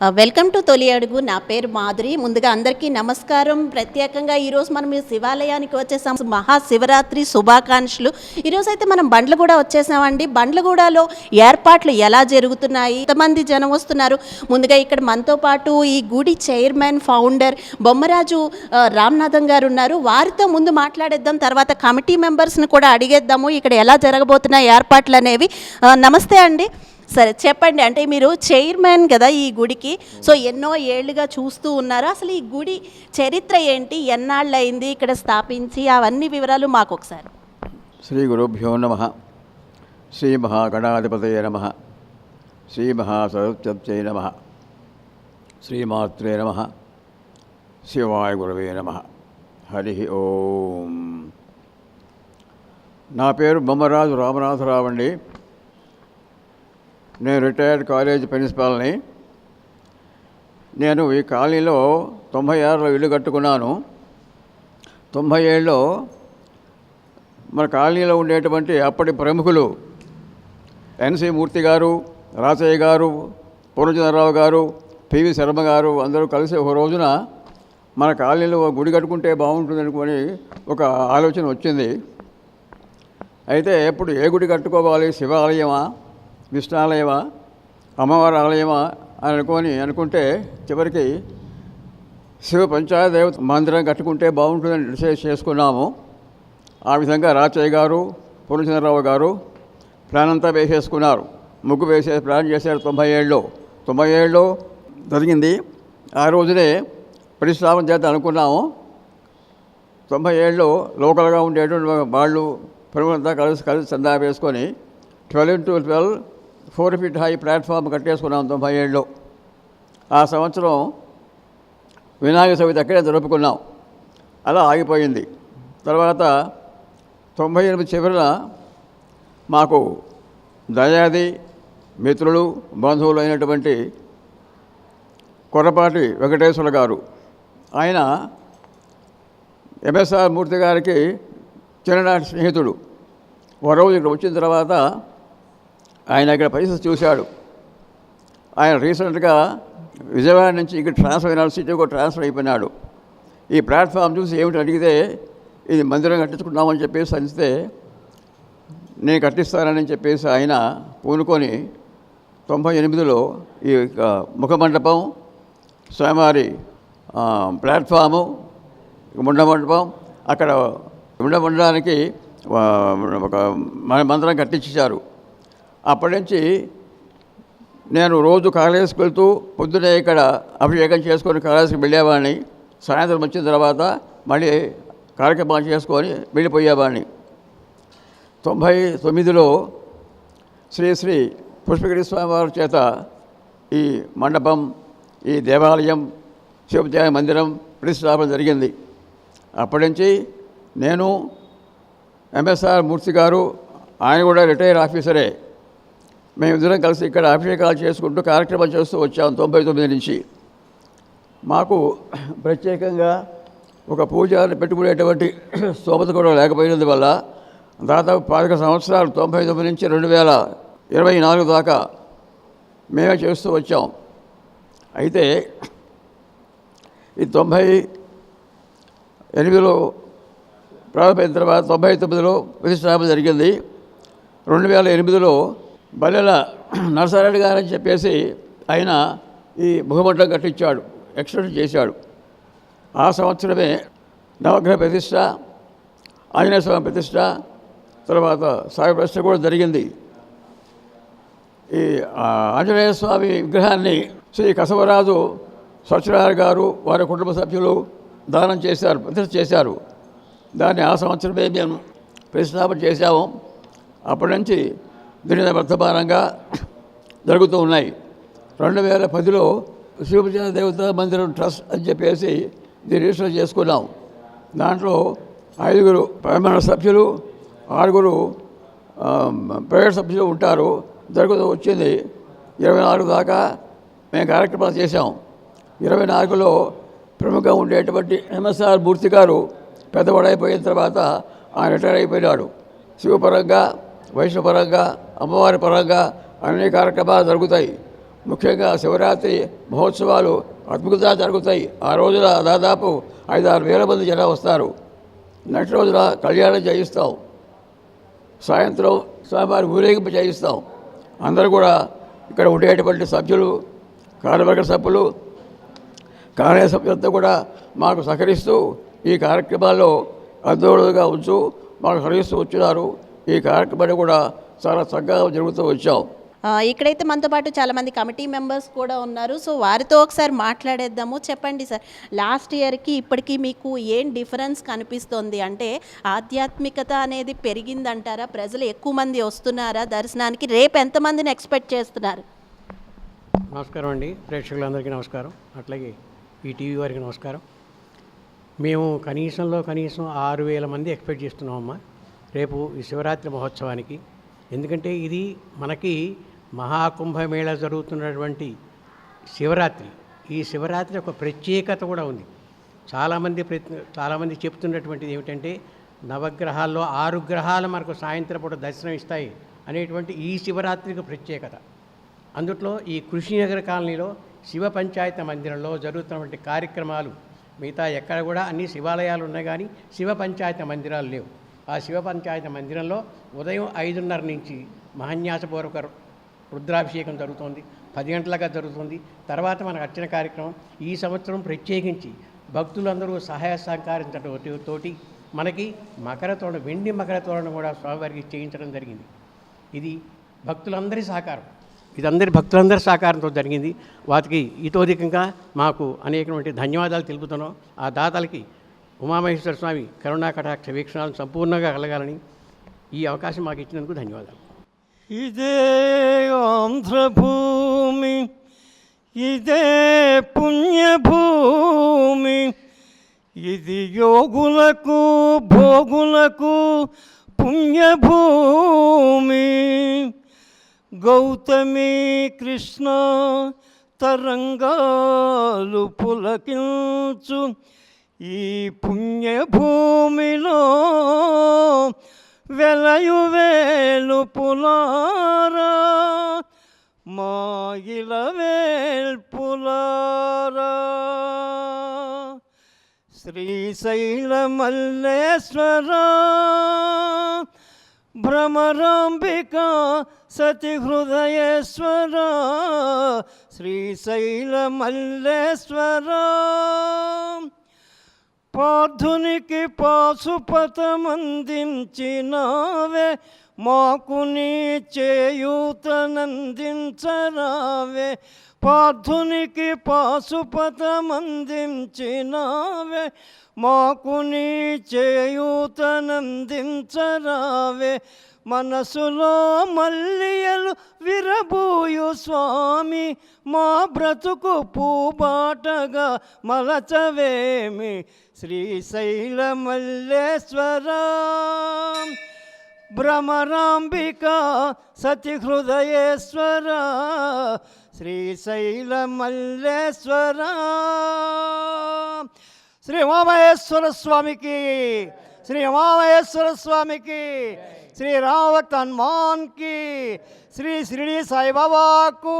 Welcome to తొలి అడుగు. నా పేరు మాధురి. ముందుగా అందరికీ నమస్కారం. ప్రత్యేకంగా ఈరోజు మనం ఈ శివాలయానికి వచ్చేసాం. మహాశివరాత్రి శుభాకాంక్షలు. ఈరోజు అయితే మనం బండ్లగూడ వచ్చేసామండి. బండ్లగూడలో ఏర్పాట్లు ఎలా జరుగుతున్నాయి? ఎంతమంది జనం వస్తున్నారు? ముందుగా ఇక్కడ మనతో పాటు ఈ గుడి చైర్మన్ ఫౌండర్ బొమ్మరాజు రామ్నాథం గారు ఉన్నారు. వారితో ముందు మాట్లాడేద్దాం. తర్వాత కమిటీ మెంబర్స్ని కూడా అడిగేద్దాము. ఇక్కడ ఎలా జరగబోతున్నాయి ఏర్పాట్లు అనేవి. నమస్తే అండి. సరే చెప్పండి. అంటే మీరు చైర్మన్ కదా ఈ గుడికి. సో ఎన్నో ఏళ్ళుగా చూస్తూ ఉన్నారు. అసలు ఈ గుడి చరిత్ర ఏంటి? ఎన్నాళ్ళు అయింది ఇక్కడ స్థాపించి అవన్నీ వివరాలు మాకు ఒకసారి శ్రీ గురుభ్యో నమ. శ్రీ మహాగణాధిపతయ నమ. శ్రీ మహాసరస్వత్యై నమ. శ్రీమాత్రే నమ. శివాయ గురవే నమ. హరి ఓం. నా పేరు బొమ్మరాజు రామనాథరావు అండి. నేను రిటైర్డ్ కాలేజ్ ప్రిన్సిపాల్ని నేను ఈ కాలనీలో తొంభై ఆరులో ఇల్లు కట్టుకున్నాను. తొంభై ఏళ్ళలో మన కాలనీలో ఉండేటువంటి అప్పటి ప్రముఖులు ఎన్సి మూర్తి గారు రాచయ్య గారు పూర్ణచంద్రరావు గారు పివి శర్మ గారు అందరూ కలిసి ఒక రోజున మన కాలనీలో గుడి కట్టుకుంటే బాగుంటుంది అనుకొని ఒక ఆలోచన వచ్చింది. అయితే ఎప్పుడు ఏ గుడి కట్టుకోవాలి శివాలయమా? కృష్ణాలయమా అమ్మవారి ఆలయమా అని అనుకొని అనుకుంటే చివరికి శివ పంచాయత్ దేవత మందిరం కట్టుకుంటే బాగుంటుందని డిసైడ్ చేసుకున్నాము. ఆ విధంగా రాచయ్య గారు పూర్ణచంద్రరావు గారు ప్లాన్ అంతా వేసేసుకున్నారు. ముగ్గు వేసే ప్లాన్ చేశారు తొంభై ఏళ్ళలో తొంభై ఏళ్ళలో జరిగింది. ఆ రోజునే పరిశ్రమం చేద్దాం అనుకున్నాము. తొంభై ఏళ్ళు లోకల్గా ఉండేటువంటి వాళ్ళు ప్రముఖంతా కలిసి కలిసి చందా వేసుకొని twelve into twelve four feet high platform కట్టేసుకున్నాం తొంభై ఏళ్ళలో ఆ సంవత్సరం వినాయక చవితి అక్కడే జరుపుకున్నాం. అలా ఆగిపోయింది. తర్వాత తొంభై ఎనిమిది చివరిన మాకు దయాది మిత్రులు బంధువులు అయినటువంటి కొరపాటి వెంకటేశ్వర గారు. ఆయన ఎంఎస్ఆర్ మూర్తి గారికి చిన్ననాటి స్నేహితుడు. ఒక రోజు ఇక్కడ వచ్చిన తర్వాత ఆయన ఇక్కడ పరిస్థితి చూశాడు. ఆయన రీసెంట్గా విజయవాడ నుంచి ఇక్కడ ట్రాన్స్ఫర్ అయినాడు కూడా ట్రాన్స్ఫర్ అయిపోయినాడు. ఈ ప్లాట్ఫామ్ చూసి ఏమిటి అడిగితే ఇది మందిరం కట్టించుకున్నామని చెప్పేసి అనిస్తే నేను కట్టిస్తానని చెప్పేసి ఆయన పూనుకొని తొంభై ఎనిమిదిలో ఈ ముఖమండపం స్వామివారి ప్లాట్ఫాము ముండ మండపం అక్కడ ముండ ఒక మన మందిరం కట్టించారు అప్పటి నుంచి నేను రోజు కాలేజీకి వెళ్తూ పొద్దునే ఇక్కడ అభిషేకం చేసుకొని కాలేజీకి వెళ్ళేవాడిని. సాయంత్రం వచ్చిన తర్వాత మళ్ళీ కార్యక్రమాలు చేసుకొని వెళ్ళిపోయేవాడిని. తొంభై తొమ్మిదిలో శ్రీ శ్రీ పుష్పగిరి స్వామివారి చేత ఈ మండపం ఈ దేవాలయం శివజయ మందిరం ప్రతిష్టాపన జరిగింది. అప్పటి నుంచి నేను ఎంఎస్ఆర్ మూర్తి గారు ఆయన కూడా రిటైర్ ఆఫీసరే. మేమిద్దరం కలిసి ఇక్కడ అభిషేకాలు చేసుకుంటూ కార్యక్రమాలు చేస్తూ వచ్చాము తొంభై తొమ్మిది నుంచి. మాకు ప్రత్యేకంగా ఒక పూజారిని పెట్టుకునేటువంటి స్తోమత కూడా లేకపోయినందు వల్ల దాదాపు పాతిక సంవత్సరాలు తొంభై తొమ్మిది నుంచి రెండు వేల ఇరవై నాలుగు దాకా మేమే చేస్తూ వచ్చాం. అయితే ఈ తొంభై ఎనిమిదిలో ప్రారంభమైన తర్వాత తొంభై తొమ్మిదిలో ప్రతిష్టాపన జరిగింది. రెండు వేల ఎనిమిదిలో బల్లెల నరసారెడ్డి గారని చెప్పేసి ఆయన ఈ ముఖమంటం కట్టించాడు ఎక్స్టెండ్ చేశాడు. ఆ సంవత్సరమే నవగ్రహ ప్రతిష్ట ఆంజనేయ స్వామి ప్రతిష్ట తర్వాత సాయి ప్రతిష్ట కూడా జరిగింది. ఈ ఆంజనేయ స్వామి విగ్రహాన్ని శ్రీ కసవరాజు స్వచ్ఛనారాయణ గారు వారి కుటుంబ సభ్యులు దానం చేశారు ప్రతిష్ట చేశారు. దాన్ని ఆ సంవత్సరమే మేము ప్రతిష్టాపన చేశాము. అప్పటి నుంచి దీని వర్తమానంగా జరుగుతూ ఉన్నాయి. రెండు వేల పదిలో శివజన దేవతా మందిరం ట్రస్ట్ అని చెప్పేసి దీన్ని రిజిస్టర్ చేసుకున్నాం. దాంట్లో ఐదుగురు ప్రమాణ సభ్యులు ఆరుగురు ప్రైవేట్ సభ్యులు ఉంటారు. జరుగుతూ వచ్చింది. ఇరవై నాలుగు దాకా మేము కార్యక్రమాలు చేశాం. ఇరవై నాలుగులో ప్రముఖంగా ఉండేటువంటి ఎంఎస్ఆర్ మూర్తి గారు పెద్దవాడైపోయిన తర్వాత ఆయన రిటైర్ అయిపోయినాడు. శివపరంగా వైష్ణవపరంగా అమ్మవారి పరంగా అన్ని కార్యక్రమాలు జరుగుతాయి. ముఖ్యంగా శివరాత్రి మహోత్సవాలు అద్భుతంగా జరుగుతాయి. ఆ రోజున దాదాపు ఐదు ఆరు వేల మంది జనం వస్తారు. నెక్స్ట్ రోజున కళ్యాణం చేయిస్తాం. సాయంత్రం స్వామివారి ఊరేగింపు చేయిస్తాం. అందరూ కూడా ఇక్కడ ఉండేటువంటి సభ్యులు కార్యవర్గ సభ్యులు కార్య సభ్యులంతా కూడా మాకు సహకరిస్తూ ఈ కార్యక్రమాల్లో అందోళనగా ఉంచు మాకు సహకరిస్తూ వచ్చినారు. ఈ కార్యక్రమాన్ని కూడా చాలా చక్కగా జరుగుతూ వచ్చాం. ఇక్కడైతే మనతో పాటు చాలామంది కమిటీ మెంబర్స్ కూడా ఉన్నారు. సో వారితో ఒకసారి మాట్లాడేద్దాము. చెప్పండి సార్ లాస్ట్ ఇయర్కి ఇప్పటికీ మీకు ఏం డిఫరెన్స్ కనిపిస్తుంది? అంటే ఆధ్యాత్మికత అనేది పెరిగిందంటారా? ప్రజలు ఎక్కువ మంది వస్తున్నారా? దర్శనానికి రేపు ఎంతమందిని ఎక్స్పెక్ట్ చేస్తున్నారు? నమస్కారం అండి. ప్రేక్షకులందరికీ నమస్కారం. అట్లాగే ఈ టీవీ వారికి నమస్కారం. మేము కనీసంలో కనీసం ఆరు వేల మంది ఎక్స్పెక్ట్ చేస్తున్నామమ్మా. రేపు ఈ శివరాత్రి మహోత్సవానికి. ఎందుకంటే ఇది మనకి మహాకుంభమేళ జరుగుతున్నటువంటి శివరాత్రి. ఈ శివరాత్రి ఒక ప్రత్యేకత కూడా ఉంది. చాలామంది ప్రతి చాలామంది చెప్తున్నటువంటిది ఏమిటంటే నవగ్రహాల్లో ఆరు గ్రహాలు మనకు సాయంత్రం పూట దర్శనం ఇస్తాయి అనేటువంటి ఈ శివరాత్రికి ప్రత్యేకత. అందుట్లో ఈ కృషినగర్ కాలనీలో శివ పంచాయతీ మందిరంలో జరుగుతున్నటువంటి కార్యక్రమాలు మిగతా ఎక్కడ కూడా అన్ని శివాలయాలు ఉన్నాయి కానీ శివ పంచాయతీ మందిరాలు లేవు. ఆ శివ పంచాయత మందిరంలో ఉదయం ఐదున్నర నుంచి మహాన్యాసపూర్వక రుద్రాభిషేకం జరుగుతుంది. పది గంటలుగా జరుగుతుంది. తర్వాత మనకు అర్చన కార్యక్రమం. ఈ సంవత్సరం ప్రత్యేకించి భక్తులందరూ సహాయ సహకారించడం తోటి మనకి మకర తోరణ వెండి మకర తోరణం కూడా స్వామివారికి చేయించడం జరిగింది. ఇది భక్తులందరి సహకారం. ఇదందరి భక్తులందరి సహకారంతో జరిగింది. వాటికి ఇతోధికంగా మాకు అనేకటువంటి ధన్యవాదాలు తెలుపుతున్నాం. ఆ దాతలకి ఉమామహేశ్వర స్వామి కరుణా కటాక్ష వీక్షణాలను సంపూర్ణంగా కలగాలని ఈ అవకాశం మాకు ఇచ్చినందుకు ధన్యవాదాలు. ఇదే ఆంధ్రభూమి ఇదే పుణ్యభూమి ఇది యోగులకు భోగులకు పుణ్యభూమి. గౌతమి కృష్ణ తరంగాలు పులకించు ఈ పుణ్యభూమిలో వెలయు వేలు పులారా మాయిల వేల్పులారా శ్రీశైల మల్లేశ్వర భ్రమరాంబిక సతి హృదయేశ్వర శ్రీశైల మల్లేశ్వర పాధునికి పాశుపతమందించినావే మాకు నీ చేయూతనందించరావే. పార్థునికి పాశుపతమందించినావే మాకు నీ చేయూతనందించరావే. మనసులో మల్లియలు విరబూయు స్వామి మా బ్రతుకు పూబాటగా మలచవేమి. శ్రీశైల మల్లేశ్వర భ్రమరాంబిక సతి హృదయేశ్వర శ్రీశైల మల్లేశ్వర. శ్రీ ఉమామహేశ్వర స్వామికి శ్రీ ఉమామహేశ్వర స్వామికి. శ్రీ రామభక్త హనుమాన్కి శ్రీ షిరిడి సాయిబాబాకు.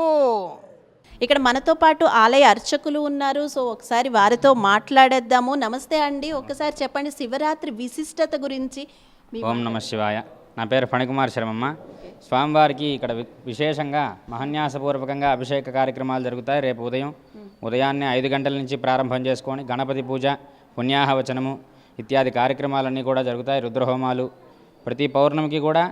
ఇక్కడ మనతో పాటు ఆలయ అర్చకులు ఉన్నారు. సో ఒకసారి వారితో మాట్లాడేద్దాము. నమస్తే అండి. ఒకసారి చెప్పండి శివరాత్రి విశిష్టత గురించి. మీ ఓం నమ శివాయ. నా పేరు ఫణికుమార్ శర్మమ్మ. స్వామివారికి ఇక్కడ వి- విశేషంగా మహన్యాసపూర్వకంగా అభిషేక కార్యక్రమాలు జరుగుతాయి. రేపు ఉదయం ఉదయాన్నే ఐదు గంటల నుంచి ప్రారంభం చేసుకొని గణపతి పూజ పుణ్యాహవచనము ఇత్యాది కార్యక్రమాలన్నీ కూడా జరుగుతాయి. రుద్రహోమాలు ప్రతి పౌర్ణమికి కూడా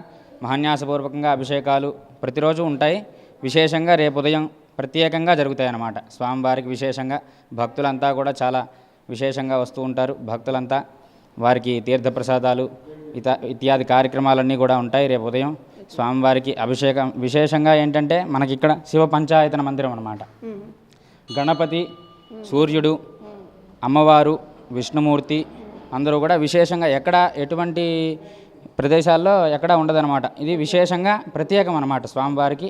మహాన్యాసపూర్వకంగా అభిషేకాలు ప్రతిరోజు ఉంటాయి. విశేషంగా రేపు ఉదయం ప్రత్యేకంగా జరుగుతాయి అన్నమాట. స్వామివారికి విశేషంగా భక్తులంతా కూడా చాలా విశేషంగా వస్తూ ఉంటారు. భక్తులంతా వారికి తీర్థప్రసాదాలు ఇత ఇత్యాది కార్యక్రమాలన్నీ కూడా ఉంటాయి రేపు ఉదయం. స్వామివారికి అభిషేకం విశేషంగా ఏంటంటే మనకి ఇక్కడ శివ పంచాయతన మందిరం అన్నమాట. గణపతి సూర్యుడు అమ్మవారు విష్ణుమూర్తి అందరూ కూడా విశేషంగా ఎక్కడ ఎటువంటి ప్రదేశాల్లో ఎక్కడ ఉండదన్నమాట. ఇది విశేషంగా ప్రత్యేకం అన్నమాట స్వామివారికి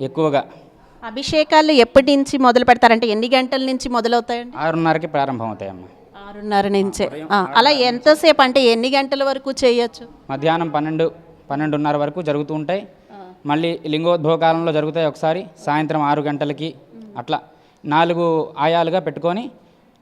ఎక్కువగా. అభిషేకాలు ఎప్పటి నుంచి మొదలు పెడతారంటే ఎన్ని గంటల నుంచి మొదలవుతాయండి? ఆరున్నరకి ప్రారంభమవుతాయమ్మ. ఆరున్నర నుంచే. అలా ఎంతసేపు అంటే ఎన్ని గంటల వరకు చేయొచ్చు? మధ్యాహ్నం పన్నెండు పన్నెండున్నర వరకు జరుగుతూ ఉంటాయి. మళ్ళీ లింగోద్భవ కాలంలో జరుగుతాయి ఒకసారి. సాయంత్రం ఆరు గంటలకి అట్లా నాలుగు ఆయాలుగా పెట్టుకొని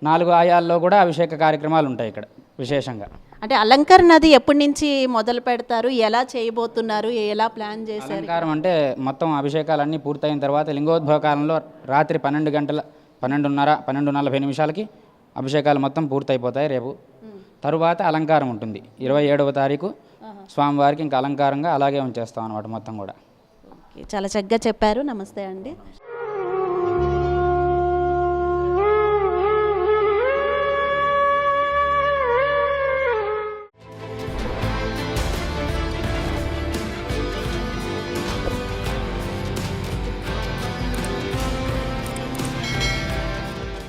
నాలుగు ఆయాల్లో కూడా అభిషేక కార్యక్రమాలు ఉంటాయి ఇక్కడ విశేషంగా. అంటే అలంకరణ అది ఎప్పటి నుంచి మొదలు పెడతారు? ఎలా చేయబోతున్నారు? ఎలా ప్లాన్ చేశారు? అలంకారం అంటే మొత్తం అభిషేకాలన్నీ పూర్తయిన తర్వాత లింగోద్భవ కాలంలో రాత్రి పన్నెండు గంటల పన్నెండున్నర పన్నెండు నలభై నిమిషాలకి అభిషేకాలు మొత్తం పూర్తయిపోతాయి రేపు. తరువాత అలంకారం ఉంటుంది. ఇరవై ఏడవ తారీఖు స్వామివారికి ఇంకా అలంకారంగా అలాగే ఉంచేస్తాం అనమాట మొత్తం కూడా. చాలా చక్కగా చెప్పారు. నమస్తే అండి.